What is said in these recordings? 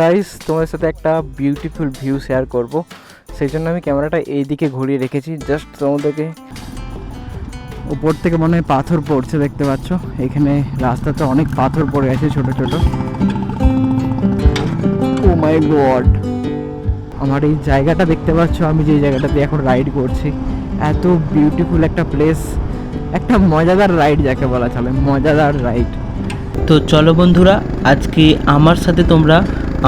Guys তোমার সাথে একটা বিউটিফুল ভিউ শেয়ার করব। সেই জন্য আমি ক্যামেরাটা এই দিকে ঘুরিয়ে রেখেছি জাস্ট তোমাদেরকে উপর থেকে মনে হয় পাথর পড়ছে দেখতে পাচ্ছ? এখানে রাস্তাতে অনেক পাথর পড়ে আছে ছোট ছোট। ও মাই গড আমার এই জায়গাটা দেখতে পাচ্ছ আমি যে জায়গাটাতে এখন রাইড করছি। এত বিউটিফুল একটা প্লেস একটা মজাদার রাইড যাকে বলা চলে মজাদার রাইড তো চলো বন্ধুরা আজকে আমার সাথে তোমরা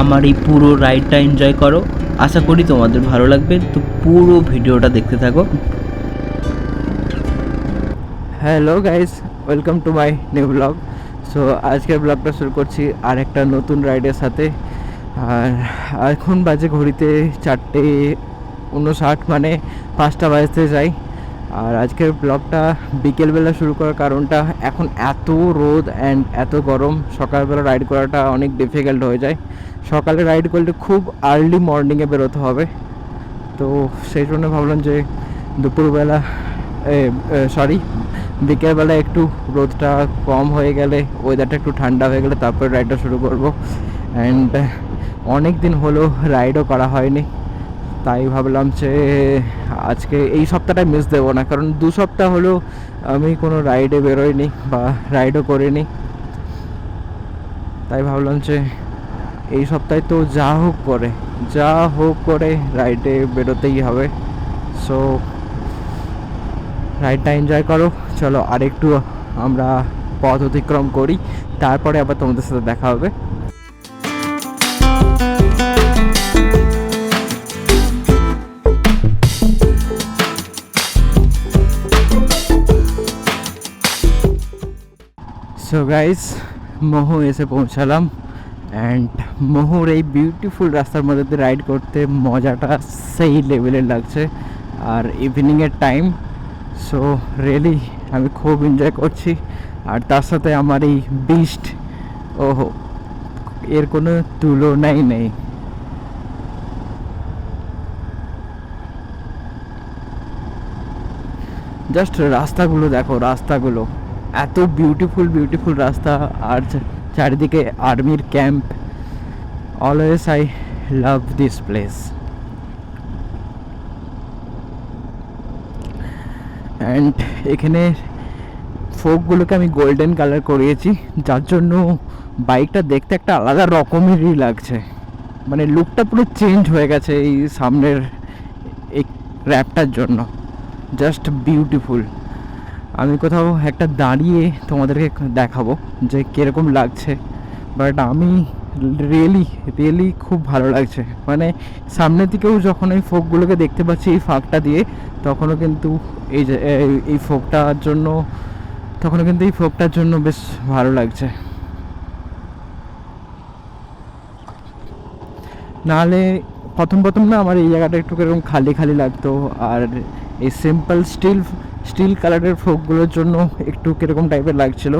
আমার এই পুরো রাইডটা এনজয় করো। আশা করি তোমাদের ভালো লাগবে। তো পুরো ভিডিওটা দেখতে থাকো। Hello guys welcome to my new blog so আজকের ব্লগটা শুরু করছি আর একটা নতুন রাইডের সাথে। আর এখন বাজে ঘড়িতে চারটে উনষাট মানে পাঁচটা বাজতে যাই আর আজকের ব্লগটা বিকেলবেলা শুরু করার কারণটা এখন এত রোদ অ্যান্ড এত গরম, সকালবেলা রাইড করাটা অনেক ডিফিকাল্ট হয়ে যায়। সকালে রাইড করলে খুব আর্লি মর্নিংয়ে বেরোতে হবে। তো সেই জন্য ভাবলাম যে দুপুরবেলা সরি বিকেলবেলা একটু রোদটা কম হয়ে গেলে ওয়েদারটা একটু ঠান্ডা হয়ে গেলে তারপরে রাইডটা শুরু করব। অ্যান্ড অনেক দিন হলো রাইডও করা হয়নি। তাই ভাবলাম যে আজকে এই সপ্তাহটা মিস দেবো না, কারণ দু সপ্তাহ হলো আমি কোনো রাইডে বেরোইনি বা রাইডও করিনি। তাই ভাবলাম যে এই সপ্তাহে তো যা হোক করে, যা হোক করে রাইডে বেরোতেই হবে। সো রাইডটা এনজয় করো। চলো আরেকটু আমরা পথ অতিক্রম করি, তারপরে আবার তোমাদের সাথে দেখা হবে। সো গাইস মহু এসে পৌঁছালাম অ্যান্ড মহুর এই বিউটিফুল রাস্তার মধ্যে দিয়ে রাইড করতে মজাটা সেই লেভেলের লাগছে আর ইভিনিংয়ের টাইম সো রিয়েলি আমি খুব এনজয় করছি আর তার সাথে আমার এই বিস্ট ওহো, এর কোনো তুলনাই নেই। জাস্ট রাস্তাগুলো দেখো, রাস্তাগুলো। এত বিউটিফুল বিউটিফুল রাস্তা আর চারিদিকে আর্মির camp always I love this place and এখানে ফোকগুলোকে আমি গোল্ডেন কালার করিয়েছি, যার জন্য বাইকটা দেখতে একটা আলাদা রকমেরই লাগছে। মানে লুকটা পুরো চেঞ্জ হয়ে গেছে এই সামনের এই র্যাপটার জন্য। জাস্ট বিউটিফুল আমি কোথাও একটা দাঁড়িয়ে তোমাদেরকে দেখাবো যে কীরকম লাগছে। বাট আমি রিয়েলি রিয়েলি খুব ভালো লাগছে। মানে সামনের দিকেও যখন এই ফোকগুলোকে দেখতে পাচ্ছি, এই ফাঁকটা দিয়ে, তখনও কিন্তু এই যে, এই- ফোকটার জন্য, তখনও কিন্তু এই ফোকটার জন্য বেশ ভালো লাগছে। নাহলে প্রথম প্রথম না আমার এই জায়গাটা একটু এরকম খালি খালি লাগতো। আর এই সিম্পল স্টিল স্টিল কালারের ফোকগুলোর জন্য একটু কীরকম টাইপের লাগছিল,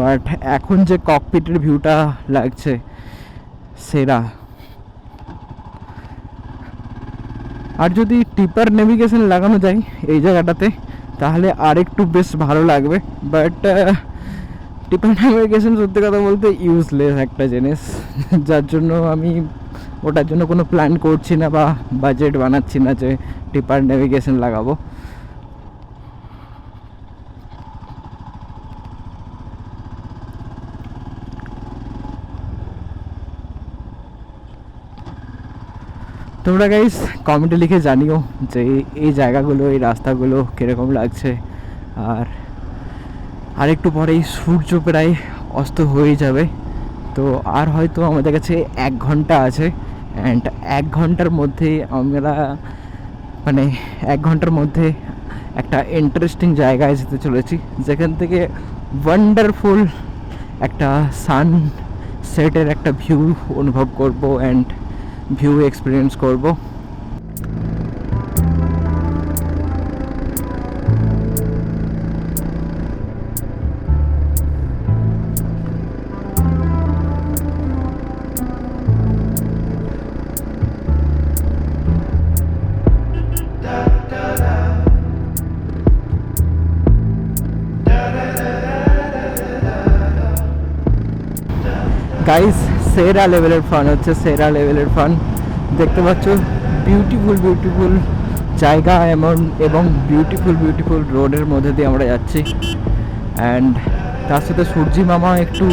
বাট এখন যে ককপিটের ভিউটা লাগছে, সেরা। আর যদি টিপার নেভিগেশন লাগানো যায় এই জায়গাটাতে, তাহলে আর একটু বেশ ভালো লাগবে, বাট টিপার নেভিগেশন সত্যি কথা বলতে ইউজলেস একটা জিনিস, যার জন্য আমি ওটার জন্য কোনো প্ল্যান করছি না বা বাজেট বানাচ্ছি না যে টিপার নেভিগেশন লাগাবো। তোমরা গাইস কমেন্টে লিখে জানিও যে এই জায়গাগুলো, এই রাস্তাগুলো কীরকম লাগছে। আর আরেকটু পরেই সূর্য প্রায় অস্ত হয়ে যাবে। তো আর হয়তো আমাদের কাছে এক ঘণ্টা আছে অ্যান্ড এক ঘণ্টার মধ্যে আমরা মানে এক ঘণ্টার মধ্যে একটা ইন্টারেস্টিং জায়গায় যেতে চলেছি। যেখান থেকে ওয়ান্ডারফুল একটা সান সেটের একটা ভিউ অনুভব করব অ্যান্ড ভিউ এক্সপিরিয়েন্স করব। গাইস সেরা লেভেলের ফান হচ্ছে, সেরা লেভেলের ফান দেখতে পাচ্ছ বিউটিফুল বিউটিফুল জায়গা এমন এবং বিউটিফুল বিউটিফুল রোডের মধ্যে দিয়ে আমরা যাচ্ছি। অ্যান্ড তার সাথে সূর্যি মামা একটু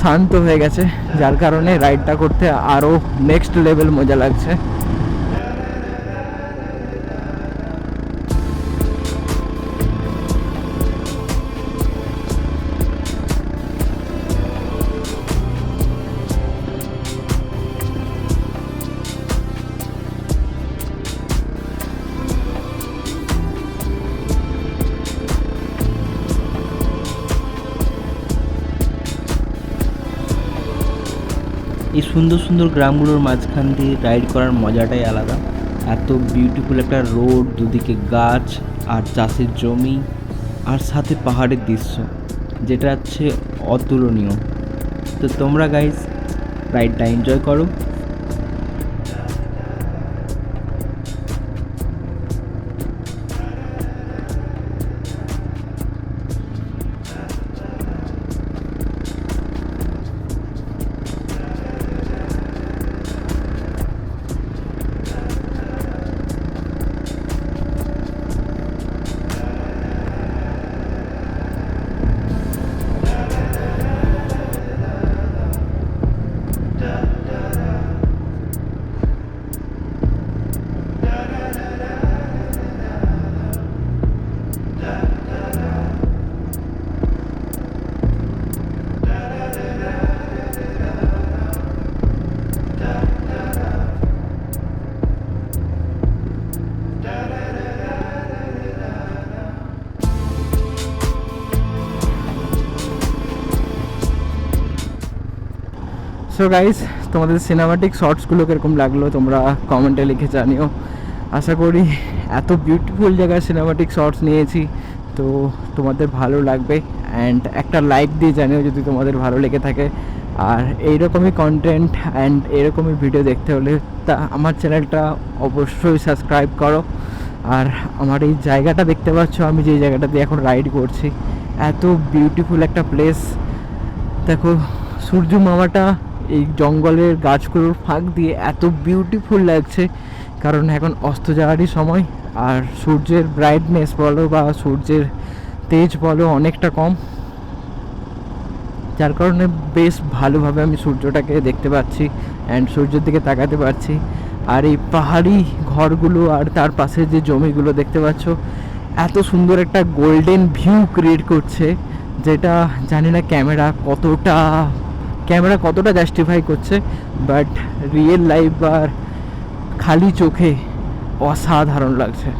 শান্ত হয়ে গেছে, যার কারণে রাইডটা করতে আরও নেক্সট লেভেল মজা লাগছে। সুন্দর সুন্দর গ্রামগুলোর মাঝখান দিয়ে রাইড করার মজাটাই আলাদা। এত বিউটিফুল একটা রোড দুদিকে গাছ আর চাষের জমি আর সাথে পাহাড়ের দৃশ্য, যেটা হচ্ছে অতুলনীয়। তো তোমরা গাইজ রাইডটা এনজয় করো। সো গাইস তোমাদের সিনেমাটিক শর্টসগুলো কীরকম লাগল তোমরা কমেন্টে লিখে জানিও। আশা করি এত বিউটিফুল জায়গায় সিনেমাটিক শর্টস নিয়েছি, তো তোমাদের ভালো লাগবে। অ্যান্ড একটা লাইক দিয়ে জানিও যদি তোমাদের ভালো লেগে থাকে। আর এইরকমই কন্টেন্ট অ্যান্ড এরকমই ভিডিও দেখতে হলে তা আমার চ্যানেলটা অবশ্যই সাবস্ক্রাইব করো। আর আমার এই জায়গাটা দেখতে পাচ্ছ, আমি যে জায়গাটাতে এখন রাইড করছি। এত বিউটিফুল একটা প্লেস দেখো, সূর্য মামাটা এই জঙ্গলের গাছগুলোর ফাঁক দিয়ে এত বিউটিফুল লাগছে। কারণ এখন অস্ত যাওয়ারই সময়, আর সূর্যের ব্রাইটনেস বলো বা সূর্যের তেজ বলো অনেকটা কম। যার কারণে বেশ ভালোভাবে আমি সূর্যটাকে দেখতে পাচ্ছি অ্যান্ড সূর্যের দিকে তাকাতে পারছি। আর এই পাহাড়ি ঘরগুলো আর তার পাশে যে জমিগুলো দেখতে পাচ্ছ, এত সুন্দর একটা গোল্ডেন ভিউ ক্রিয়েট করছে, যেটা জানি না ক্যামেরা কতটা ক্যামেরা কতটা জাস্টিফাই করছে বাট রিয়েল লাইফ আর খালি চোখে অসাধারণ লাগছে।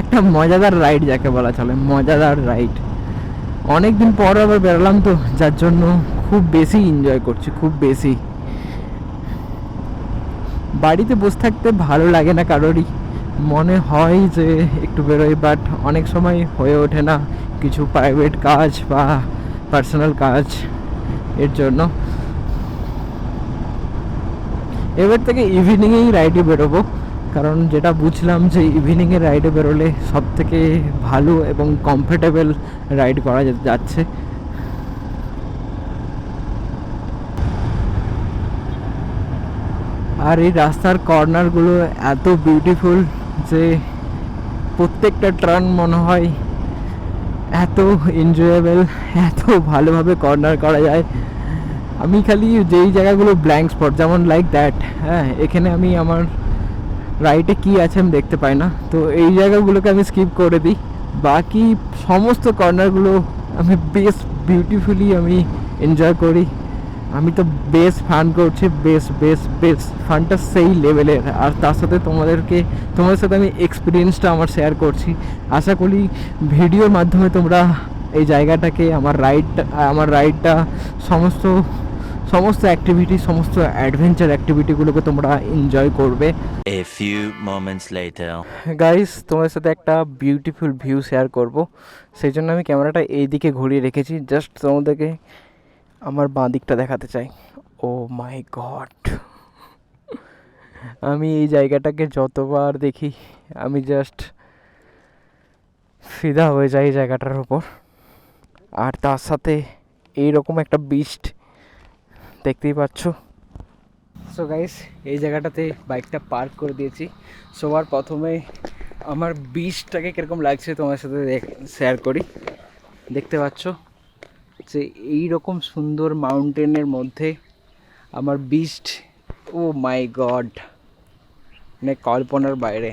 একটা মজাদার রাইড যাকে বলা চলে, মজাদার রাইড অনেকদিন পর আবার বেরোলাম তো, যার জন্য খুব বেশি এনজয় করছি, খুব বেশি। বাড়িতে বসে থাকতে ভালো লাগে না কারোরই। মনে হয় যে একটু বেরোই বাট অনেক সময় হয়ে ওঠে না কিছু প্রাইভেট কাজ বা পার্সোনাল কাজ এর জন্য। এবার থেকে ইভিনিংয়েই রাইডে বেরোবো, কারণ যেটা বুঝলাম যে ইভিনিংয়ে রাইডে বেরোলে সব থেকে ভালো এবং কমফোর্টেবল রাইড করা যাচ্ছে। আর এই রাস্তার কর্নারগুলো এত বিউটিফুল যে প্রত্যেকটা টার্ন মনে হয় এত এনজয়েবল এত ভালোভাবে কর্নার করা যায়। আমি খালি যেই জায়গাগুলো ব্ল্যাঙ্ক স্পট যেমন লাইক দ্যাট হ্যাঁ এখানে আমি আমার রাইটে কি আছে আমি দেখতে পাই না। তো এই জায়গাগুলোকে আমি স্কিপ করে দিই। বাকি সমস্ত কর্নারগুলো আমি বেশ বিউটিফুলি আমি এনজয় করি। আমি তো বেশ ফান করছি বেশ বেশ বেশ ফানটা সেই লেভেলের আর তার সাথে তোমাদেরকে তোমাদের সাথে আমি এক্সপিরিয়েন্সটা আমার শেয়ার করছি। আশা করি ভিডিওর মাধ্যমে তোমরা এই জায়গাটাকে আমার রাইডটা আমার রাইডটা সমস্ত সমস্ত অ্যাক্টিভিটি সমস্ত অ্যাডভেঞ্চার অ্যাক্টিভিটিগুলোকে তোমরা এনজয় করবে। Moments later. গাইস তোমাদের সাথে একটা বিউটিফুল ভিউ শেয়ার করব। সেই জন্য আমি ক্যামেরাটা এই দিকে ঘুরিয়ে রেখেছি। জাস্ট তোমাদেরকে আমার বাঁ দিকটা দেখাতে চাই। Oh my God. আমি এই জায়গাটাকে যতবার দেখি, আমি জাস্ট ফিদা হয়ে যায় এই জায়গাটার উপর। আর তার সাথে এইরকম একটা বিস্ট দেখতেই পাচ্ছ। সো গাইস এই জায়গাটাতে বাইকটা পার্ক করে দিয়েছি। সবার প্রথমে আমার বিচটাকে কীরকম লাগছে তোমার সাথে শেয়ার করি। দেখতে পাচ্ছ? যে এই রকম সুন্দর মাউন্টেনের মধ্যে আমার বিস্ট ও মাই গড মানে কল্পনার বাইরে।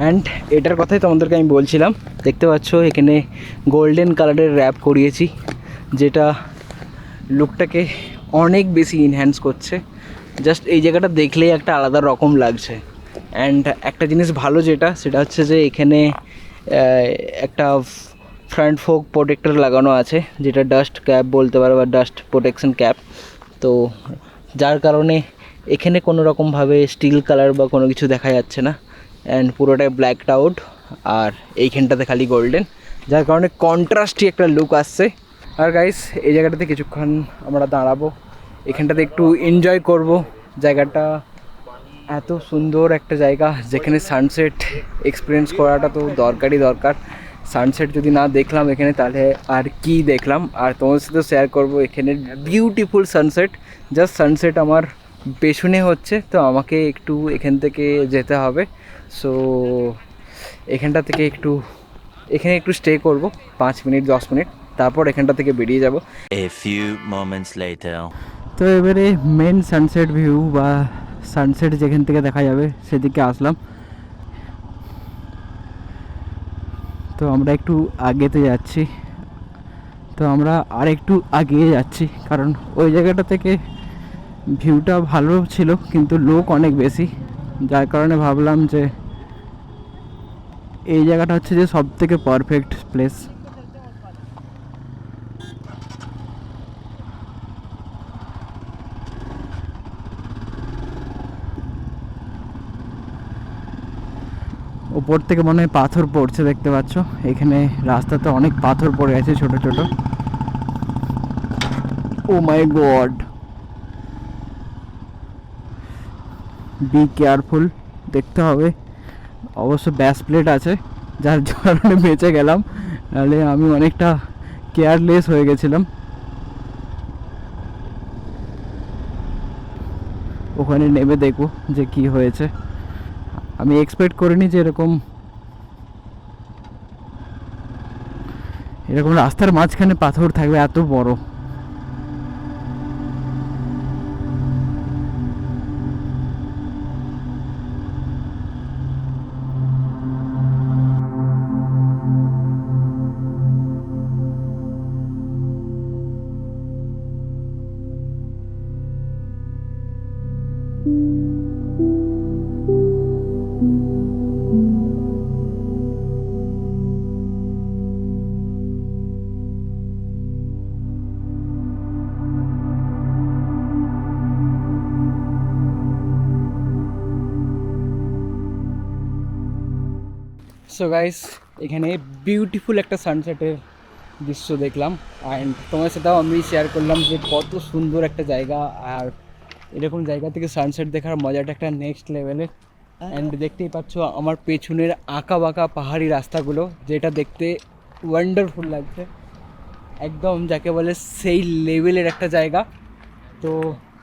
অ্যান্ড এটার কথাই তোমাদেরকে আমি বলছিলাম, দেখতে পাচ্ছ এখানে গোল্ডেন কালারের র্যাপ করিয়েছি, যেটা লুকটাকে অনেক বেশি ইনহ্যান্স করছে। জাস্ট এই জায়গাটা দেখলেই একটা আলাদা রকম লাগছে। অ্যান্ড একটা জিনিস ভালো যেটা, সেটা হচ্ছে যে এখানে একটা ফ্রন্ট ফোক প্রোটেক্টর লাগানো আছে, যেটা ডাস্ট ক্যাপ বলতে পারো বা ডাস্ট প্রোটেকশন ক্যাপ তো যার কারণে এখানে কোনো রকমভাবে স্টিল কালার বা কোনো কিছু দেখা যাচ্ছে না। অ্যান্ড পুরোটাই ব্ল্যাকড আউট আর এইখানটাতে খালি গোল্ডেন যার কারণে কন্ট্রাস্টই একটা লুক আসছে। আর গাইস এই জায়গাটাতে কিছুক্ষণ আমরা দাঁড়াবো। এখানটাতে একটু এনজয় করব। জায়গাটা এত সুন্দর একটা জায়গা, যেখানে সানসেট এক্সপিরিয়েন্স করাটা তো দরকারই দরকার। সানসেট যদি না দেখলাম এখানে তাহলে আর কি দেখলাম? আর তোমার সাথে শেয়ার করব এখানে বিউটিফুল সানসেট জাস্ট সানসেট আমার পেছনে হচ্ছে তো আমাকে একটু এখান থেকে যেতে হবে। সো এখানটা থেকে একটু এখানে একটু স্টে করব পাঁচ মিনিট দশ মিনিট তারপর এখানটা থেকে বেরিয়ে যাব। Moments later. তো এবারে মেন সানসেট ভিউ বা সানসেট যেখান থেকে দেখা যাবে সেদিকে আসলাম। তো আমরা একটু আগেতে যাচ্ছি। তো আমরা আর একটু আগিয়ে যাচ্ছি, কারণ ওই জায়গাটা থেকে ভিউটা ভালো ছিল, কিন্তু লোক অনেক বেশি। যার কারণে ভাবলাম যে, এই জায়গাটা হচ্ছে যে সব থেকে পারফেক্ট প্লেস উপর থেকে মনে হয় পাথর পড়ছে, দেখতে পাচ্ছ? এখানে রাস্তাতে অনেক পাথর পড়ে আছে ছোট ছোট। Oh my god! Be careful, দেখতে হবে। অবশ্য ব্যাস প্লেট আছে, যার কারণে বেঁচে গেলাম। নাহলে আমি অনেকটা কেয়ারলেস হয়ে গেছিলাম। ওখানে নেমে দেখব যে কি হয়েছে। আমি এক্সপেক্ট করিনি যে এরকম এরকম রাস্তার মাঝখানে পাথর থাকবে এত বড়। সো গাইস এখানে বিউটিফুল একটা সানসেটের দৃশ্য দেখলাম। অ্যান্ড তোমার সাথেও আমি শেয়ার করলাম যে কত সুন্দর একটা জায়গা। আর এরকম জায়গা থেকে সানসেট দেখার মজাটা একটা নেক্সট লেভেলের অ্যান্ড দেখতেই পাচ্ছ, আমার পেছনের আঁকা বাঁকা পাহাড়ি রাস্তাগুলো, যেটা দেখতে ওয়ান্ডারফুল লাগছে। একদম যাকে বলে সেই লেভেলের একটা জায়গা। তো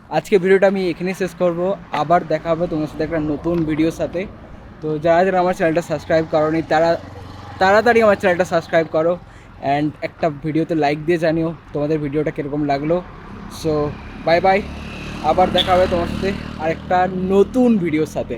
আজকে ভিডিওটা আমি এখানেই শেষ করব। আবার দেখা হবে তোমার সাথে একটা নতুন ভিডিওর সাথে। তো যারা যারা আমার চ্যানেলটা সাবস্ক্রাইব করোনি, তারা তাড়াতাড়ি আমার চ্যানেলটা সাবস্ক্রাইব করো অ্যান্ড একটা ভিডিওতে লাইক দিয়ে জানিও তোমাদের ভিডিওটা কীরকম লাগল। সো বাই বাই আবার দেখা হবে তোমার সাথে আরেকটা নতুন ভিডিওর সাথে।